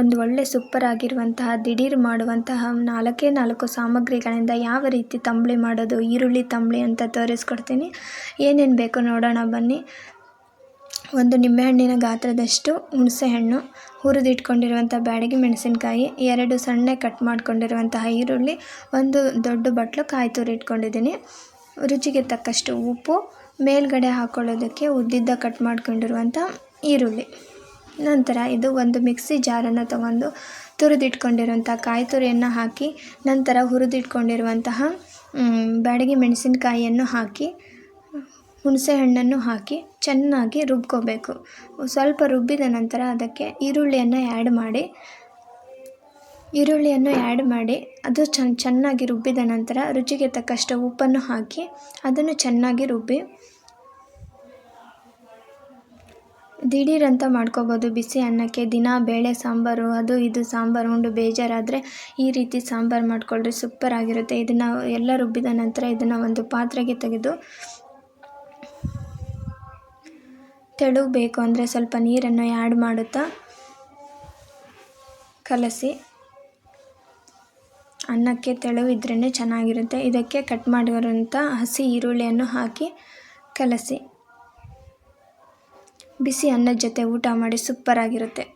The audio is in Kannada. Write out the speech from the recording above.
ಒಂದು ಒಳ್ಳೆ ಸೂಪರ್ ಆಗಿರುವಂತಹ, ದಿಢೀರ್ ಮಾಡುವಂತಹ ನಾಲ್ಕೇ ನಾಲ್ಕು ಸಾಮಗ್ರಿಗಳಿಂದ ಯಾವ ರೀತಿ ತಂಬುಳಿ ಮಾಡೋದು, ಈರುಳ್ಳಿ ತಂಬುಳಿ ಅಂತ ತೋರಿಸ್ಕೊಡ್ತೀನಿ. ಏನೇನು ಬೇಕು ನೋಡೋಣ ಬನ್ನಿ. ಒಂದು ನಿಂಬೆಹಣ್ಣಿನ ಗಾತ್ರದಷ್ಟು ಹುಣಸೆಹಣ್ಣು ಹುರಿದಿಟ್ಕೊಂಡಿರುವಂಥ ಬ್ಯಾಡಗಿ ಮೆಣಸಿನ್ಕಾಯಿ, ಎರಡು ಸಣ್ಣ ಕಟ್ ಮಾಡ್ಕೊಂಡಿರುವಂತಹ ಈರುಳ್ಳಿ, ಒಂದು ದೊಡ್ಡ ಬಟ್ಲು ಕಾಯಿ ತುರಿ ಇಟ್ಕೊಂಡಿದ್ದೀನಿ. ರುಚಿಗೆ ತಕ್ಕಷ್ಟು ಉಪ್ಪು, ಮೇಲ್ಗಡೆ ಹಾಕ್ಕೊಳ್ಳೋದಕ್ಕೆ ಉದ್ದಿದ್ದ ಕಟ್ ಮಾಡ್ಕೊಂಡಿರುವಂಥ ಈರುಳ್ಳಿ. ನಂತರ ಇದು ಒಂದು ಮಿಕ್ಸಿ ಜಾರನ್ನು ತಗೊಂಡು ತುರಿದಿಟ್ಕೊಂಡಿರುವಂಥ ಕಾಯಿ ತುರಿಯನ್ನು ಹಾಕಿ, ನಂತರ ಹುರಿದಿಟ್ಕೊಂಡಿರುವಂತಹ ಬ್ಯಾಡಗಿ ಮೆಣಸಿನಕಾಯಿಯನ್ನು ಹಾಕಿ, ಹುಣಸೆ ಹಣ್ಣನ್ನು ಹಾಕಿ ಚೆನ್ನಾಗಿ ರುಬ್ಕೋಬೇಕು. ಸ್ವಲ್ಪ ರುಬ್ಬಿದ ನಂತರ ಅದಕ್ಕೆ ಈರುಳ್ಳಿಯನ್ನು ಆ್ಯಡ್ ಮಾಡಿ, ಈರುಳ್ಳಿಯನ್ನು ಆ್ಯಡ್ ಮಾಡಿ, ಅದು ಚೆನ್ನಾಗಿ ರುಬ್ಬಿದ ನಂತರ ರುಚಿಗೆ ತಕ್ಕಷ್ಟು ಉಪ್ಪನ್ನು ಹಾಕಿ ಅದನ್ನು ಚೆನ್ನಾಗಿ ರುಬ್ಬಿ ದಿಢೀರ್ ಅಂತ ಮಾಡ್ಕೋಬೋದು. ಬಿಸಿ ಅನ್ನಕ್ಕೆ ದಿನ ಬೇಳೆ, ಸಾಂಬಾರು, ಅದು ಇದು ಸಾಂಬಾರು, ಉಂಡು ಬೇಜಾರಾದರೆ ಈ ರೀತಿ ಸಾಂಬಾರು ಮಾಡ್ಕೊಳ್ರಿ ಸೂಪರ್ ಆಗಿರುತ್ತೆ. ಇದನ್ನು ಎಲ್ಲ ರುಬ್ಬಿದ ನಂತರ ಇದನ್ನು ಒಂದು ಪಾತ್ರೆಗೆ ತೆಗೆದು ತೆಳು ಬೇಕು ಅಂದರೆ ಸ್ವಲ್ಪ ನೀರನ್ನು ಆ್ಯಡ್ ಮಾಡುತ್ತಾ ಕಲಸಿ ಅನ್ನಕ್ಕೆ ತೆಳುವಿದ್ರೇ ಚೆನ್ನಾಗಿರುತ್ತೆ. ಇದಕ್ಕೆ ಕಟ್ ಮಾಡಿರುವಂಥ ಹಸಿ ಈರುಳ್ಳಿಯನ್ನು ಹಾಕಿ ಕಲಸಿ. ಬಿಸಿ ಅನ್ನದ ಜೊತೆ ಊಟ ಮಾಡಿ ಸೂಪರಾಗಿರುತ್ತೆ.